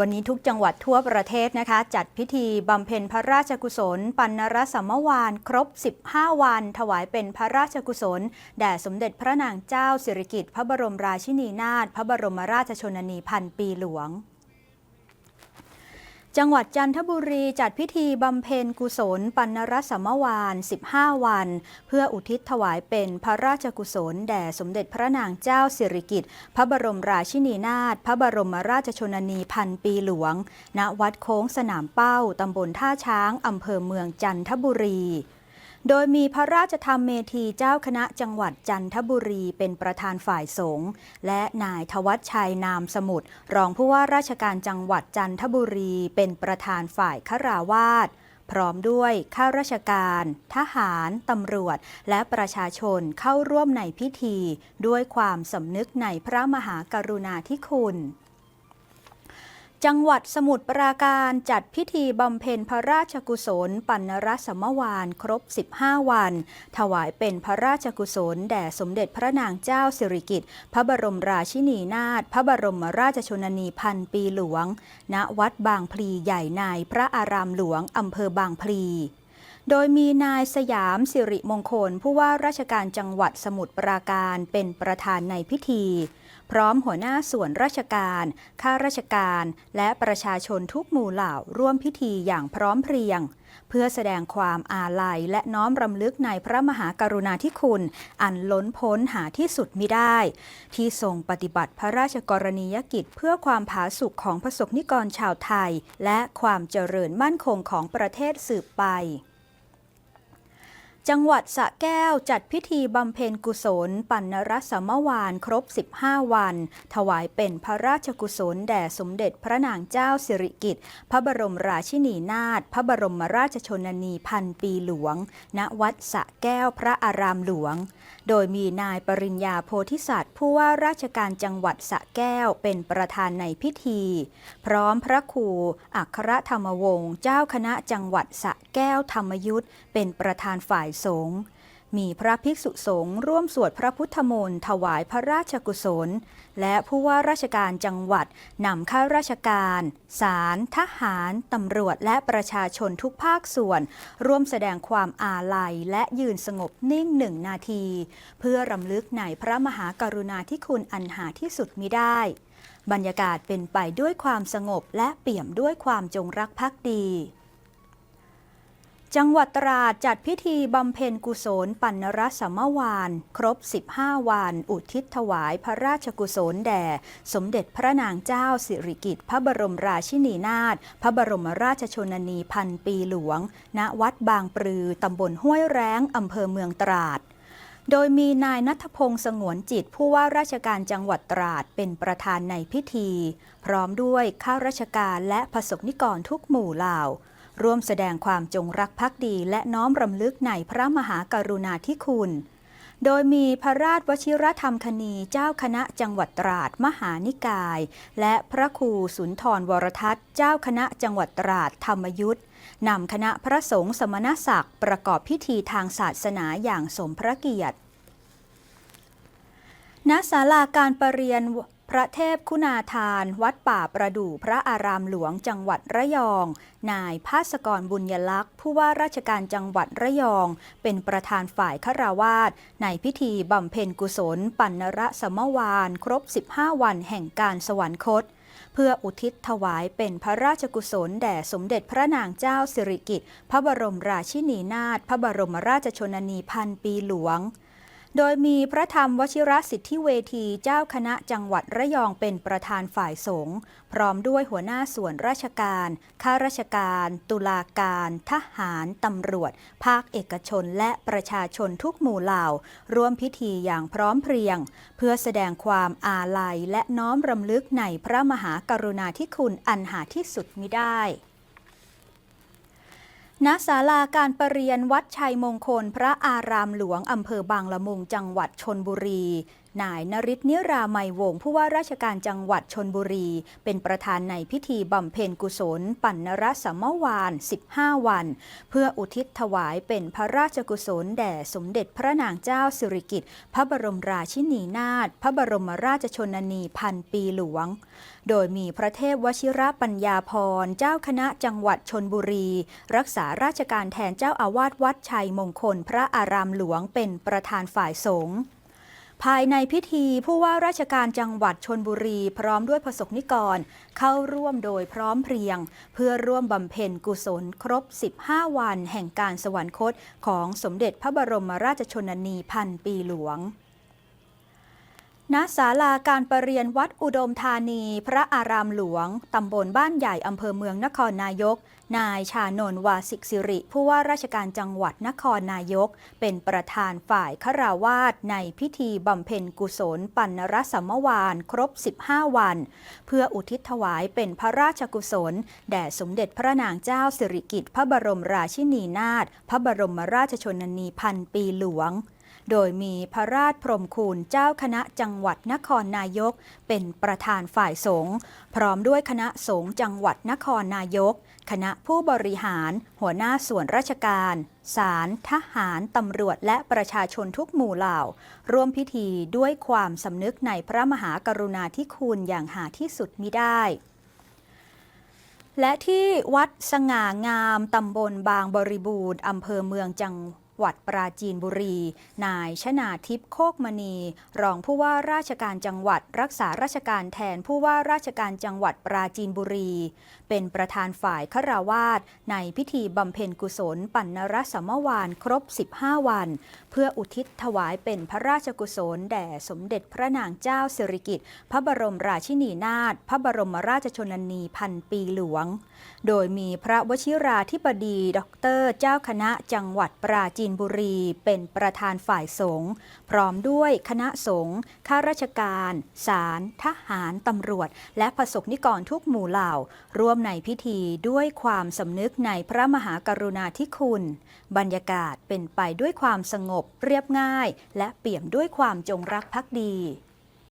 วันนี้ทุกจังหวัดทั่วประเทศนะคะ จัดพิธีบำเพ็ญพระราชกุศล ปัณณรสัมมวานครบ 15 วัน ถวายเป็นพระราชกุศล แด่สมเด็จพระนางเจ้าสิริกิติ์พระบรมราชินีนาถพระบรมราชชนนีพันปีหลวง จังหวัดจันทบุรีจัดพิธีบำเพ็ญกุศล ปัณรสัมมวาน 15 วัน เพื่ออุทิศถวายเป็นพระราชกุศล แด่สมเด็จพระนางเจ้าสิริกิติ์พระบรมราชินีนาถพระบรมราชชนนีพันปีหลวง ณวัดโค้งสนามเป้าตำบลท่าช้างอำเภอเมืองจันทบุรี โดยมีพระราชธรรมเมธีเจ้าคณะจังหวัดจันทบุรีเป็นประธานฝ่ายสงฆ์และนายทวัชชัยนามสมุทรรองผู้ว่าราชการจังหวัดจันทบุรีเป็นประธานฝ่ายคราวาสพร้อมด้วยข้าราชการ ทหาร ตำรวจ และประชาชนเข้าร่วมในพิธี ด้วยความสำนึกในพระมหากรุณาธิคุณ จังหวัดสมุทรปราการจัดพิธีบำเพ็ญพระราชกุศล ปัณณรสมวานครบ 15 วัน ถวายเป็นพระราชกุศล แด่สมเด็จพระนางเจ้าสิริกิติ์พระบรมราชินีนาถพระบรมราชชนนีพันปีหลวง ณวัดบางพลีใหญ่ในพระอารามหลวงอำเภอบางพลีโดยมีนายสยามสิริมงคล ผู้ว่าราชการจังหวัดสมุทรปราการเป็นประธานในพิธี พร้อมหัวหน้าส่วนราชการ ข้าราชการ และประชาชนทุกหมู่เหล่าร่วมพิธีอย่างพร้อมเพรียง เพื่อแสดงความอาลัยและน้อมรำลึกในพระมหากรุณาธิคุณ อันล้นพ้นหาที่สุดมิได้ ที่ทรงปฏิบัติพระราชกรณียกิจเพื่อความผาสุกของประสบนิกรชาวไทย และความเจริญมั่นคงของประเทศสืบไป จังหวัดสระแก้วจัดพิธีบำเพ็ญกุศล ปัณณรสมวานครบ 15 วัน ถวายเป็นพระราชกุศลแด่สมเด็จพระนางเจ้าสิริกิติ์พระบรมราชินีนาถพระบรมราชชนนีพันปีหลวง ณวัดสระแก้วพระอารามหลวง โดยมีนายปริญญาโพธิสัตว์ผู้ว่าราชการจังหวัดสระแก้วเป็นประธานในพิธี พร้อมพระครูอัครธรรมวงศ์เจ้าคณะจังหวัดสระแก้วธรรมยุทธเป็นประธานฝ่ายสงฆ์มีพระภิกษุสงฆ์ร่วมสวดพระพุทธมนต์ถวายพระราชกุศล และผู้ว่าราชการจังหวัดนำข้าราชการศาลทหารตำรวจและประชาชนทุกภาคส่วน ร่วมแสดงความอาลัยและยืนสงบนิ่งหนึ่งนาที เพื่อรำลึกในพระมหากรุณาธิคุณอันหาที่สุดมิได้ บรรยากาศเป็นไปด้วยความสงบและเปี่ยมด้วยความจงรักภักดี จังหวัดตราดจัดพิธีบำเพ็ญกุศลปัณรสัมมวาน ครบ 15 วัน อุทิศถวายพระราชกุศลแด่ สมเด็จพระนางเจ้าสิริกิติ์พระบรมราชินีนาถพระบรมราชชนนีพันปีหลวง ณวัดบางปรือตำบลห้วยแร้งอำเภอเมืองตราดโดยมีนายนัทพงศ์สงวนจิต ผู้ว่าราชการจังหวัดตราดเป็นประธานในพิธี พร้อมด้วยข้าราชการและประสบนิกรทุกหมู่เหล่า ร่วมแสดงความจงรักภักดีและน้อมรำลึกในพระมหากรุณาธิคุณ โดยมีพระราชวชิรธรรมคณีเจ้าคณะจังหวัดตราดมหานิกาย และพระครูสุนทรวรทัตเจ้าคณะจังหวัดตราดธรรมยุทธนำคณะพระสงฆ์สมณศักดิ์ประกอบพิธีทางศาสนาอย่างสมพระเกียรติณศาลาการประเรียน พระเทพคุณาทาน วัดป่าประดู่พระอารามหลวงจังหวัดระยอง นายภาสกรบุญยลักษ์ ผู้ว่าราชการจังหวัดระยอง เป็นประธานฝ่ายคราวาสในพิธีบำเพ็ญกุศล ปัณณรสมวาน ครบ 15 วันแห่งการสวรรคต เพื่ออุทิศถวายเป็นพระราชกุศลแด่สมเด็จพระนางเจ้าสิริกิติ์พระบรมราชินีนาถพระบรมราชชนนีพันปีหลวง โดยมีพระธรรมวชิรสิทธิเวทีเจ้าคณะจังหวัดระยองเป็นประธานฝ่ายสงฆ์พร้อมด้วยหัวหน้าส่วนราชการ ข้าราชการ ตุลาการ ทหาร ตำรวจ ภาคเอกชนและประชาชนทุกหมู่เหล่า ร่วมพิธีอย่างพร้อมเพรียง เพื่อแสดงความอาลัยและน้อมรำลึกในพระมหากรุณาธิคุณอันหาที่สุดมิได้ ณศาลาการประเรียนวัดชัยมงคล พระอารามหลวง อำเภอบางละมุง จังหวัดชนบุรี นายนริศนิราไมยวงผู้ว่าราชการจังหวัดชนบุรี เป็นประธานในพิธีบำเพ็ญกุศล ปัณณรสมวาน 15 วัน เพื่ออุทิศถวายเป็นพระราชกุศลแด่สมเด็จพระนางเจ้าสิริกิติ์พระบรมราชินีนาถพระบรมราชชนนีพันปีหลวง โดยมีพระเทพวชิระปัญญาพรเจ้าคณะจังหวัดชนบุรี รักษาราชการแทนเจ้าอาวาสวัดชัยมงคลพระอารามหลวงเป็นประธานฝ่ายสงฆ์ ภายในพิธีผู้ว่าราชการจังหวัดชนบุรี พร้อมด้วยประสบนิกร เข้าร่วมโดยพร้อมเพรียง เพื่อร่วมบำเพ็ญกุศลครบ 15 วันแห่งการสวรรคตของสมเด็จพระบรมราชชนนีพันปีหลวง ณศาลาการประเรียนวัดอุดมธานี พระอารามหลวง ตำบลบ้านใหญ่อำเภอเมืองนครนายก นายชานนวาสิกสิริ ผู้ว่าราชการจังหวัดนครนายก เป็นประธานฝ่ายคราวาสในพิธีบำเพ็ญกุศล ปัณณรสมวานครบ 15 วัน เพื่ออุทิศถวายเป็นพระราชกุศล แด่สมเด็จพระนางเจ้าสิริกิติ์พระบรมราชินีนาถพระบรมราชชนนีพันปีหลวง โดยมีพระราชพรมคูณเจ้าคณะจังหวัดนครนายก เป็นประธานฝ่ายสงฆ์พร้อมด้วยคณะสงฆ์จังหวัดนครนายก คณะผู้บริหาร หัวหน้าส่วนราชการศาลทหาร ตำรวจและประชาชนทุกหมู่เหล่า ร่วมพิธีด้วยความสำนึกในพระมหากรุณาธิคุณอย่างหาที่สุดมิได้และที่วัดสง่างาม ตำบลบางบริบูรณ์ อำเภอเมืองจัง วัดปราจีนบุรี นายชนาทิพย์โคกมณี รองผู้ว่าราชการจังหวัด รักษาราชการแทนผู้ว่าราชการจังหวัดปราจีนบุรี เป็นประธานฝ่ายคราวาสในพิธีบำเพ็ญกุศล ปัณณรสมวานครบ 15 วัน เพื่ออุทิศถวายเป็นพระราชกุศล แด่สมเด็จพระนางเจ้าสิริกิติ์พระบรมราชินีนาถพระบรมราชชนนีพันปีหลวง โดยมีพระวชิราธิบดี ดร เจ้าคณะจังหวัดปราจีจีนบุรีเป็นประธานฝ่ายสงฆ์พร้อมด้วยคณะสงฆ์ข้าราชการศาลทหารตำรวจ และประสบนิกรทุกหมู่เหล่า ร่วมในพิธีด้วยความสำนึกในพระมหากรุณาธิคุณ บรรยากาศเป็นไปด้วยความสงบเรียบง่าย และเปี่ยมด้วยความจงรักภักดี